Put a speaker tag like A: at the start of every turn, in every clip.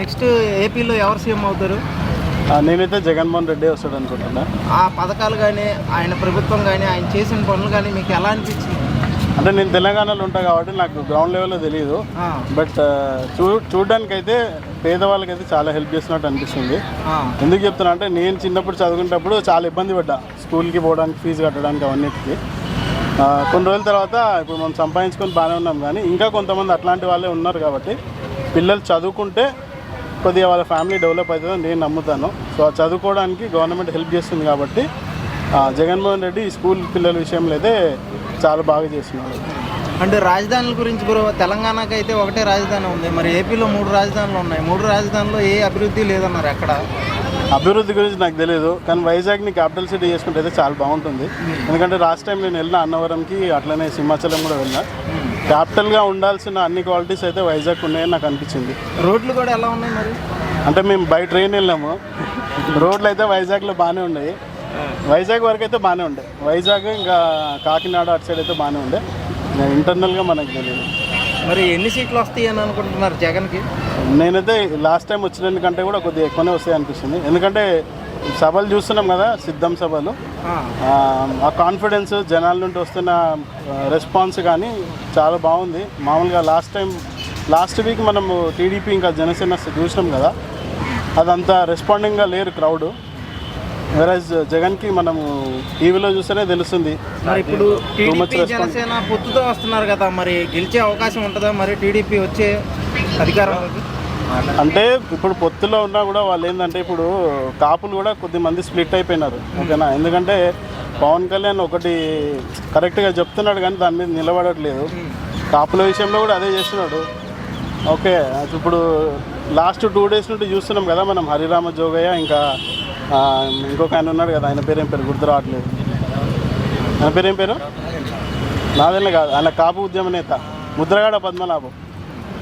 A: Next ఏపీలో ఎవరు CM అవుతారు?
B: నేనైతే జగన్మోహన్ రెడ్డి వస్తాడు అనుకుంటున్నా.
A: ఆ పథకాలు కానీ ఆయన ప్రభుత్వం కానీ ఆయన చేసిన పనులు కానీ మీకు ఎలా అనిపించింది?
B: అంటే నేను తెలంగాణలో ఉంటా కాబట్టి నాకు గ్రౌండ్ లెవెల్లో తెలియదు బట్ చూ చూడడానికి అయితే పేదవాళ్ళకైతే చాలా హెల్ప్ చేస్తున్నట్టు అనిపిస్తుంది. ఎందుకు చెప్తున్నా అంటే నేను చిన్నప్పుడు చదువుకునేటప్పుడు చాలా ఇబ్బంది పడ్డా. స్కూల్కి పోవడానికి ఫీజు కట్టడానికి అవన్నిటికి. కొన్ని రోజుల తర్వాత ఇప్పుడు మనం సంపాదించుకొని బాగానే ఉన్నాం కానీ ఇంకా కొంతమంది అట్లాంటి వాళ్ళే ఉన్నారు కాబట్టి పిల్లలు చదువుకుంటే కొద్దిగా వాళ్ళ ఫ్యామిలీ డెవలప్ అవుతుందని నేను నమ్ముతాను. సో చదువుకోవడానికి గవర్నమెంట్ హెల్ప్ చేస్తుంది కాబట్టి జగన్మోహన్ రెడ్డి స్కూల్ పిల్లల విషయంలో అయితే చాలా బాగా చేస్తున్నాడు
A: అంటే రాజధానుల గురించి బ్రో తెలంగాణకి అయితే ఒకటే రాజధాని ఉంది. మరి ఏపీలో మూడు రాజధానులు ఉన్నాయి. మూడు రాజధానుల్లో ఏ అభివృద్ధి లేదన్నారు ఎక్కడ?
B: అభివృద్ధి గురించి నాకు తెలియదు కానీ వైజాగ్ని క్యాపిటల్ సిటీ చేసుకుంటే అయితే చాలా బాగుంటుంది. ఎందుకంటే లాస్ట్ టైం నేను వెళ్ళిన అన్నవరంకి అట్లనే సింహాచలం కూడా వెళ్ళిన. క్యాపిటల్గా ఉండాల్సిన అన్ని క్వాలిటీస్ అయితే వైజాగ్ ఉన్నాయని నాకు అనిపించింది.
A: రోడ్లు కూడా ఎలా ఉన్నాయి మరి?
B: అంటే మేము బై ట్రైన్ వెళ్ళాము. రోడ్లు అయితే వైజాగ్లో బాగానే ఉన్నాయి. వైజాగ్ వరకు అయితే బాగానే ఉండే. వైజాగ్ ఇంకా కాకినాడ అటు సైడ్ అయితే బాగానే ఉండే. ఇంటర్నల్గా మనకు తెలియదు
A: మరి ఎన్ని సీట్లు వస్తాయి అని అనుకుంటున్నారు జగన్కి?
B: నేనైతే లాస్ట్ టైం వచ్చిన కంటే కూడా కొద్దిగా ఎక్కువనే వస్తాయి అనిపిస్తుంది. ఎందుకంటే సభలు చూస్తున్నాం కదా సిద్ధం సభలు.
A: ఆ,
B: కాన్ఫిడెన్స్ జనాల నుండి వస్తున్న రెస్పాన్స్ కానీ చాలా బాగుంది. మామూలుగా లాస్ట్ టైం లాస్ట్ వీక్ మనము టీడీపీ ఇంకా జనసేన చూసినాం కదా అదంతా రెస్పాండింగ్గా లేరు క్రౌడ్ వెరాజ్ జగన్కి మనము టీవీలో చూస్తేనే తెలుస్తుంది.
A: మరి ఇప్పుడు టీడీపీ. జనసేన పొత్తుతో వస్తున్నారు కదా మరి గెలిచే అవకాశం ఉంటుందా? మరి టీడీపీ వచ్చే అధికారంలోకి?
B: అంటే ఇప్పుడు పొత్తులో ఉన్నా కూడా వాళ్ళు ఏంటంటే ఇప్పుడు కాపులు కూడా కొద్ది మంది స్ప్లిట్ అయిపోయినారు ఓకేనా? ఎందుకంటే పవన్ కళ్యాణ్ ఒకటి కరెక్ట్గా చెప్తున్నాడు కానీ దాని మీద నిలబడట్లేదు. కాపుల విషయంలో కూడా అదే చేస్తున్నాడు. ఓకే ఇప్పుడు లాస్ట్ టూ డేస్ నుండి చూస్తున్నాం కదా మనం హరిరామ జోగయ్య ఇంకా ఇంకొక ఆయన ఉన్నాడు కదా ఆయన పేరేం పేరు గుర్తు రావట్లేదు. ఆయన పేరేం పేరు? నాదెల్ల కాదు ఆయన కాపు ఉద్యమ నేత ముద్రగాడ పద్మనాభం.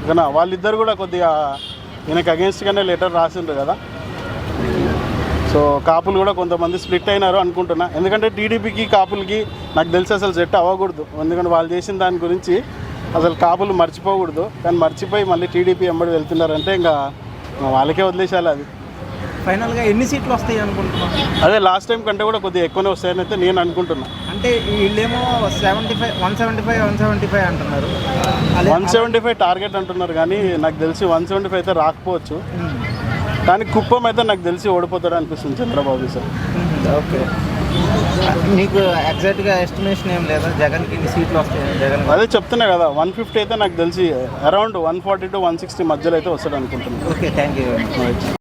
B: ఓకేనా? వాళ్ళిద్దరు కూడా కొద్దిగా ఈయనకి అగేన్స్ట్గానే లెటర్ రాసిండ్రు కదా. సో కాపులు కూడా కొంతమంది స్ప్లిట్ అయినారు అనుకుంటున్నా. ఎందుకంటే టీడీపీకి కాపులకి నాకు తెలిసి అసలు సెట్ అవ్వకూడదు. ఎందుకంటే వాళ్ళు చేసిన దాని గురించి అసలు కాపులు మర్చిపోకూడదు. కానీ మర్చిపోయి మళ్ళీ టీడీపీ ఎంబడి వెళ్తున్నారంటే ఇంకా వాళ్ళకే వదిలేసేయాలి అది.
A: ఫైనల్గా ఎన్ని సీట్లు వస్తాయి అనుకుంటున్నాం
B: అదే లాస్ట్ టైం కంటే కూడా కొద్దిగా ఎక్కువనే వస్తాయని అయితే నేను అనుకుంటున్నా.
A: అంటే వీళ్ళేమో seventy five one seventy five one seventy five అంటున్నారు
B: వన్ సెవెంటీ ఫైవ్ టార్గెట్ అంటున్నారు కానీ నాకు తెలిసి వన్ సెవెంటీ ఫైవ్ అయితే రాకపోవచ్చు.
A: ఉమ్.
B: కానీ కుప్పం అయితే నాకు తెలిసి ఓడిపోతాడు అనిపిస్తుంది చంద్రబాబు సార్.
A: ఓకే. నీకు ఎగ్జాక్ట్గా ఎస్టిమేషన్ ఏం లేదా? జగన్కి ఇన్ని సీట్లు వస్తాయి జగన్
B: అదే చెప్తున్నా కదా వన్ ఫిఫ్టీ అయితే నాకు తెలిసి around one forty to one sixty మధ్యలో అయితే వస్తాడు అనుకుంటున్నాను
A: ఓకే థ్యాంక్ యూ